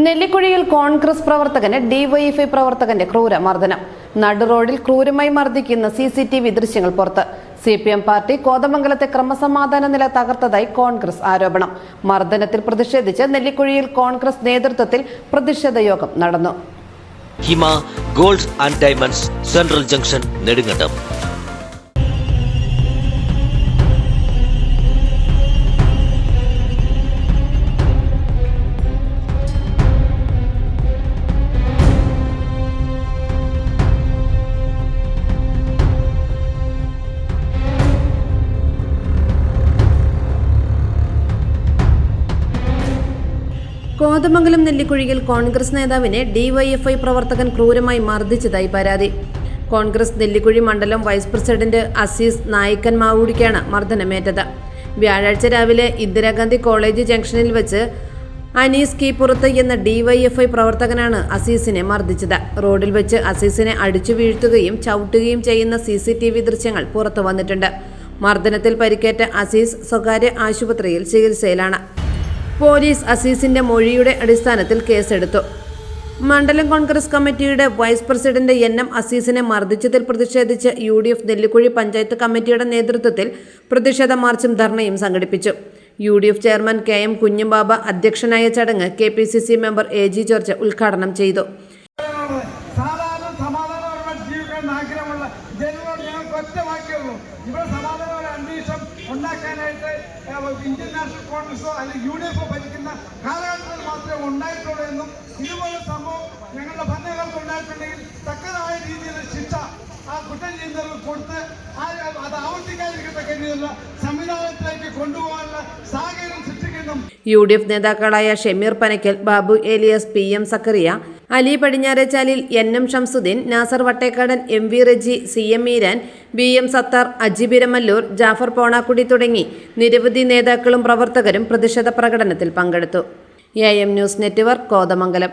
നെല്ലിക്കുഴിയിൽ Congress പ്രവർത്തകന് DYFI പ്രവർത്തകന്റെ ക്രൂര മർദ്ദനം നടു റോഡിൽ ക്രൂരമായി മർദ്ദിക്കുന്ന സി സി ടി വി ദൃശ്യങ്ങൾ പുറത്ത്. സി പി എം പാർട്ടി കോതമംഗലത്തെ ക്രമസമാധാന നില തകർത്തതായി കോൺഗ്രസ് ആരോപണം. മർദ്ദനത്തിൽ പ്രതിഷേധിച്ച് നെല്ലിക്കുഴിയിൽ കോൺഗ്രസ് നേതൃത്വത്തിൽ പ്രതിഷേധ യോഗം നടന്നു. Hima gold and diamonds central junction Nedumkandam. Kothamangalam നെല്ലിക്കുഴിയിൽ Congress നേതാവിനെ ഡിവൈഎഫ്ഐ പ്രവർത്തകൻ ക്രൂരമായി മർദ്ദിച്ചതായി പരാതി. കോൺഗ്രസ് നെല്ലിക്കുഴി മണ്ഡലം വൈസ് പ്രസിഡന്റ് അസീസ് നായിക്കൻ മാവൂടിക്കാണ് മർദ്ദനമേറ്റത്. വ്യാഴാഴ്ച രാവിലെ ഇന്ദിരാഗാന്ധി കോളേജ് ജംഗ്ഷനിൽ വെച്ച് അനീസ് കീപ്പുറത്ത് എന്ന ഡിവൈഎഫ്ഐ പ്രവർത്തകനാണ് അസീസിനെ മർദ്ദിച്ചത്. റോഡിൽ വെച്ച് അസീസിനെ അടിച്ചു വീഴ്ത്തുകയും ചവിട്ടുകയും ചെയ്യുന്ന സി സി ടി വി ദൃശ്യങ്ങൾ പുറത്തു വന്നിട്ടുണ്ട്. മർദ്ദനത്തിൽ പരിക്കേറ്റ അസീസ് സ്വകാര്യ ആശുപത്രിയിൽ ചികിത്സയിലാണ്. പോലീസ് അസീസിന്റെ മൊഴിയുടെ അടിസ്ഥാനത്തിൽ കേസെടുത്തു. മണ്ഡലം കോൺഗ്രസ് കമ്മിറ്റിയുടെ വൈസ് പ്രസിഡന്റ് എൻ എം അസീസിനെ മർദ്ദിച്ചതിൽ പ്രതിഷേധിച്ച് U D F Nellikuzhi panchayat കമ്മിറ്റിയുടെ നേതൃത്വത്തിൽ പ്രതിഷേധ മാർച്ചും ധർണയും സംഘടിപ്പിച്ചു. U D F chairman K M Kunjubaba അധ്യക്ഷനായ ചടങ്ങ് K P C C member A G George ഉദ്ഘാടനം ചെയ്തു. ജീവിക്കാൻ ആഗ്രഹമുള്ള ജനങ്ങളോട് ഞങ്ങൾക്ക് ഒറ്റ വാക്യമുള്ളൂ ഇവിടെ സമാധാനപര അന്തരീക്ഷം ഉണ്ടാക്കാനായിട്ട് ഇന്ത്യൻ നാഷണൽ കോൺഗ്രസോ അല്ലെങ്കിൽ യു ഡി എഫോ ഭരിക്കുന്ന കാലഘട്ടത്തിൽ മാത്രമേ ഉണ്ടായിട്ടുള്ളൂ എന്നും ഇതുപോലെ സംഭവം ഞങ്ങളുടെ ഭരണകാലത്ത് ഉണ്ടായിട്ടുണ്ടെങ്കിൽ തക്കതായ രീതിയിൽ ശിക്ഷ ആ കുറ്റം ചെയ്യുന്നവർക്ക് കൊടുത്ത് അത് ആവർത്തിക്കാതിരിക്കത്തക്ക രീതിയിലുള്ള സംവിധാനത്തിലേക്ക് കൊണ്ടുപോകാനുള്ള സാഹചര്യം യു ഡി എഫ് നേതാക്കളായ Shemeer Panakkal Babu Elias P M Sakkariya Ali Padinjarechalil N M Shamsuddin Nasar Vattekkadan M V Reji C M Eeran B M Sathar Ajibiramallur Jafar Ponakkudi തുടങ്ങി നിരവധി നേതാക്കളും പ്രവർത്തകരും പ്രതിഷേധ പ്രകടനത്തിൽ പങ്കെടുത്തു. A M news network Kothamangalam.